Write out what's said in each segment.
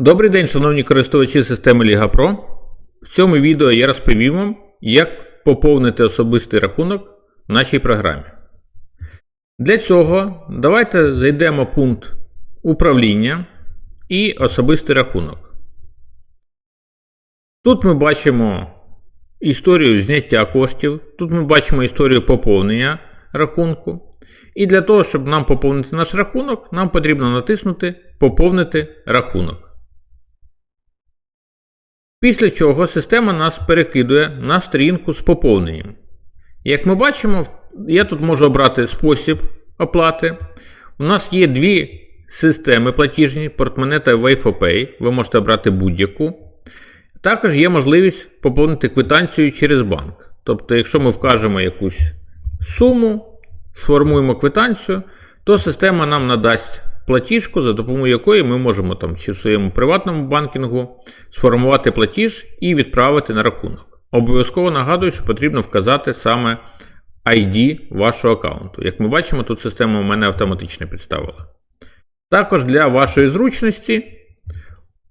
Добрий день, шановні користувачі системи Liga Pro. В цьому відео я розповім вам, як поповнити особистий рахунок в нашій програмі. Для цього давайте зайдемо в пункт управління і особистий рахунок. Тут ми бачимо історію зняття коштів, тут ми бачимо історію поповнення рахунку. І для того, щоб нам поповнити наш рахунок, нам потрібно натиснути Поповнити рахунок. Після чого система нас перекидує на сторінку з поповненням. Як ми бачимо, я тут можу обрати спосіб оплати. У нас є дві системи платіжні, портмоне та WayFoPay. Ви можете обрати будь-яку. Також є можливість поповнити квитанцію через банк. Тобто, якщо ми вкажемо якусь суму, сформуємо квитанцію, то система нам надасть платіжку, за допомогою якої ми можемо там чи в своєму приватному банкінгу сформувати платіж і відправити на рахунок. Обов'язково нагадую, що потрібно вказати саме ID вашого аккаунту. Як ми бачимо, тут система у мене автоматично підставила. Також для вашої зручності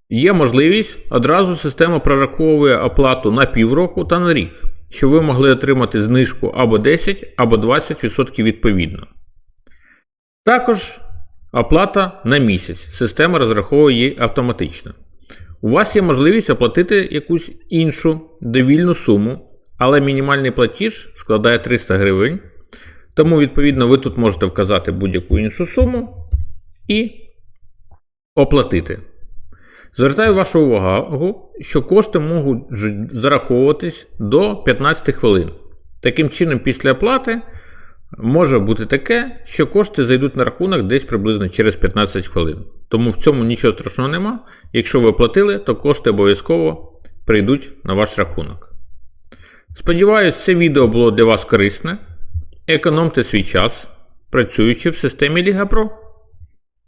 є можливість одразу система прораховує оплату на півроку та на рік, щоб ви могли отримати знижку або 10, або 20% відповідно. Також Оплата на місяць. Система розраховує її автоматично. У вас є можливість оплатити якусь іншу довільну суму, але мінімальний платіж складає 300 гривень. Тому, відповідно, ви тут можете вказати будь-яку іншу суму і оплатити. Звертаю вашу увагу, що кошти можуть зараховуватись до 15 хвилин. Таким чином, після оплати. Може бути таке, що кошти зайдуть на рахунок десь приблизно через 15 хвилин. Тому в цьому нічого страшного нема. Якщо ви платили, то кошти обов'язково прийдуть на ваш рахунок. Сподіваюсь, це відео було для вас корисне. Економте свій час, працюючи в системі Liga Pro.